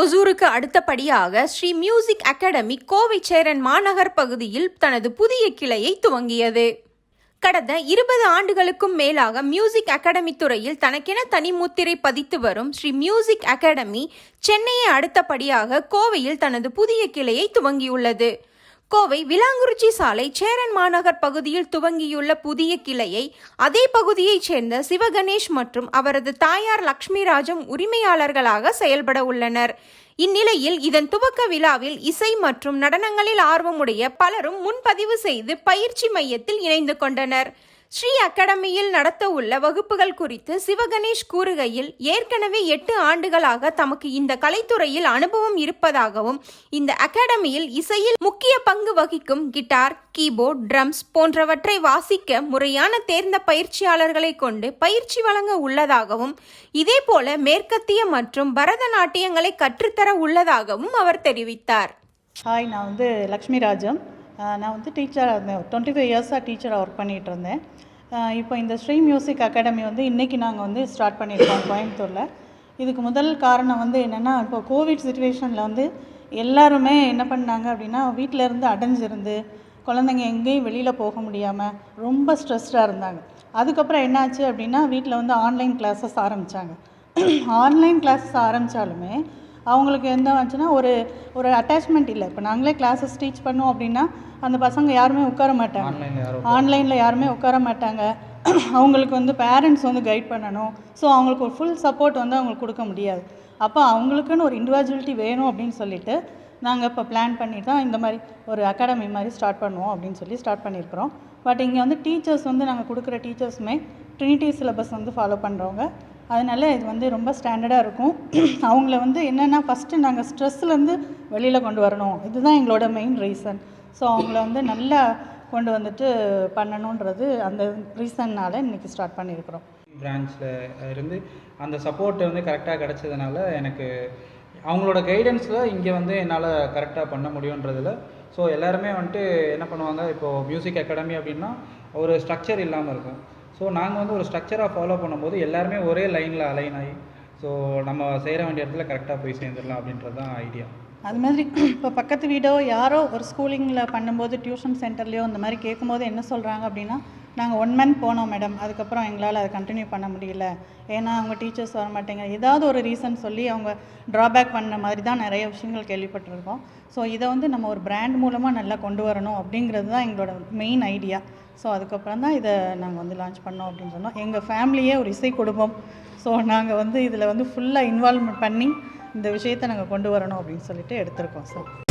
ஒசூருக்கு அடுத்தபடியாக Sri music academy Kovai Cheran மாநகர் பகுதியில் தனது புதிய கிளையை துவங்கியது. கடந்த இருபது ஆண்டுகளுக்கும் மேலாக மியூசிக் அகாடமி துறையில் தனக்கென தனிமுத்திரை பதித்து வரும் ஸ்ரீ மியூசிக் அகாடமி சென்னையை அடுத்தபடியாக கோவையில் தனது புதிய கிளையை துவங்கியுள்ளது. கோவை விலாங்குறிச்சி சாலை சேரன் மாநகர் பகுதியில் துவங்கியுள்ள புதிய கிளையை அதே பகுதியைச் சேர்ந்த சிவகணேஷ் மற்றும் அவரது தாயார் லக்ஷ்மி ராஜம் உரிமையாளர்களாக செயல்பட உள்ளனர். இந்நிலையில் இதன் துவக்க விழாவில் இசை மற்றும் நடனங்களில் ஆர்வமுடைய பலரும் முன்பதிவு செய்து பயிற்சி மையத்தில் இணைந்து கொண்டனர். ஸ்ரீ அகாடமியில் நடத்த உள்ள வகுப்புகள் குறித்து சிவகணேஷ் கூறுகையில் ஏற்கனவே எட்டு ஆண்டுகளாக தமக்கு இந்த கலைத்துறையில் அனுபவம் இருப்பதாகவும் இந்த அகாடமியில் இசையில் முக்கிய பங்கு வகிக்கும் கிட்டார் கீபோர்ட் ட்ரம்ஸ் போன்றவற்றை வாசிக்க முறையான தேர்ந்த பயிற்சியாளர்களை கொண்டு பயிற்சி வழங்க உள்ளதாகவும் இதேபோல மேற்கத்திய மற்றும் பரதநாட்டியங்களை கற்றுத்தர உள்ளதாகவும் அவர் தெரிவித்தார். ஹாய் நான் வந்து லக்ஷ்மி ராஜம். நான் வந்து டீச்சராக இருந்தேன். டுவெண்ட்டி ஃபைவ் இயர்ஸாக டீச்சராக ஒர்க் பண்ணிகிட்டு இருந்தேன். இப்போ இந்த ஸ்ரீ மியூசிக் அகாடமி வந்து இன்றைக்கி நாங்கள் வந்து ஸ்டார்ட் பண்ணியிருக்கோம் கோயம்புத்தூரில். இதுக்கு முதல் காரணம் வந்து என்னென்னா இப்போ கோவிட் சுச்சுவேஷனில் வந்து எல்லாருமே என்ன பண்ணாங்க அப்படின்னா வீட்டில் இருந்து அடைஞ்சிருந்து குழந்தைங்க எங்கேயும் வெளியில் போக முடியாமல் ரொம்ப ஸ்ட்ரெஸ்டாக இருந்தாங்க. அதுக்கப்புறம் என்னாச்சு அப்படின்னா வீட்டில் வந்து ஆன்லைன் கிளாஸஸ் ஆரம்பித்தாங்க ஆன்லைன் கிளாஸஸ் ஆரம்பித்தாலுமே அவங்களுக்கு என்ன ஆச்சுன்னா ஒரு ஒரு அட்டாச்மெண்ட் இல்லை. இப்போ நாங்களே கிளாஸஸ் டீச் பண்ணோம் அப்படின்னா அந்த பசங்க யாருமே உட்கார மாட்டாங்க. ஆன்லைனில் யாரும் ஆன்லைனில் யாருமே உட்கார மாட்டாங்க. அவங்களுக்கு வந்து பேரண்ட்ஸ் வந்து கைட் பண்ணணும். ஸோ அவங்களுக்கு ஒரு ஃபுல் சப்போர்ட் வந்து அவங்களுக்கு கொடுக்க முடியாது. அப்போ அவங்களுக்குன்னு ஒரு இண்டிவிஜுவலிட்டி வேணும் அப்படின்னு சொல்லிட்டு நாங்கள் இப்போ பிளான் பண்ணி தான் இந்த மாதிரி ஒரு அகாடமி மாதிரி ஸ்டார்ட் பண்ணுவோம் அப்படின்னு சொல்லி ஸ்டார்ட் பண்ணியிருக்கிறோம். பட் இங்கே வந்து டீச்சர்ஸ் வந்து நாங்கள் கொடுக்குற டீச்சர்ஸுமே ட்ரினிட்டி சிலபஸ் வந்து ஃபாலோ பண்ணுறவங்க அதனால இது வந்து ரொம்ப ஸ்டாண்டர்டாக இருக்கும். அவங்கள வந்து என்னென்னா ஃபஸ்ட்டு நாங்கள் ஸ்ட்ரெஸ்லேருந்து வெளியில் கொண்டு வரணும். இதுதான் எங்களோட மெயின் ரீசன் ஸோ அவங்கள வந்து நல்லா கொண்டு வந்துட்டு பண்ணணுன்றது அந்த ரீசன்னால் இன்றைக்கி ஸ்டார்ட் பண்ணியிருக்கிறோம் பிரான்ச்சில் இருந்து அந்த சப்போர்ட் வந்து கரெக்டாக கிடச்சதுனால எனக்கு அவங்களோட கைடன்ஸில் இங்கே வந்து என்னால் கரெக்டாக பண்ண முடியுன்றதில். ஸோ எல்லாருமே வந்துட்டு என்ன பண்ணுவாங்க இப்போது மியூசிக் அகாடமி அப்படின்னா ஒரு ஸ்ட்ரக்சர் இல்லாமல் இருக்கும். ஸோ நாங்கள் வந்து ஒரு ஸ்ட்ரக்சராக ஃபாலோ பண்ணும்போது எல்லாருமே ஒரே லைனில் அலைன் ஆகி ஸோ நம்ம செய்கிற வேண்டிய இடத்துல கரெக்டாக போய் சேர்ந்துடலாம் அப்படின்றது தான் ஐடியா அது மாதிரி இப்போ பக்கத்து வீடோ யாரோ ஒரு ஸ்கூலிங்கில் பண்ணும்போது டியூஷன் சென்டர்லேயோ இந்த மாதிரி கேட்கும்போது என்ன சொல்கிறாங்க அப்படின்னா நாங்கள் ஒன் மந்த் போனோம் மேடம் அதுக்கப்புறம் எங்களால் அதை கண்டினியூ பண்ண முடியல. ஏன்னா அவங்க டீச்சர்ஸ் வர மாட்டேங்க ஏதாவது ஒரு ரீசன் சொல்லி அவங்க ட்ராபேக் பண்ண மாதிரி தான் நிறைய விஷயங்கள் கேள்விப்பட்டிருக்கோம். ஸோ இதை வந்து நம்ம ஒரு பிராண்ட் மூலமாக நல்லா கொண்டு வரணும் அப்படிங்கிறது தான் எங்களோட மெயின் ஐடியா ஸோ அதுக்கப்புறம் தான் இதை நாங்கள் வந்து லான்ச் பண்ணோம் அப்படின்னு சொன்னோம். எங்கள் ஃபேமிலியே ஒரு இசை குடும்பம். ஸோ நாங்கள் வந்து இதில் வந்து ஃபுல்லாக இன்வால்வ்மெண்ட் பண்ணி இந்த விஷயத்தை நாங்கள் கொண்டு வரணும் அப்படின்னு சொல்லிட்டு எடுத்திருக்கோம் சார்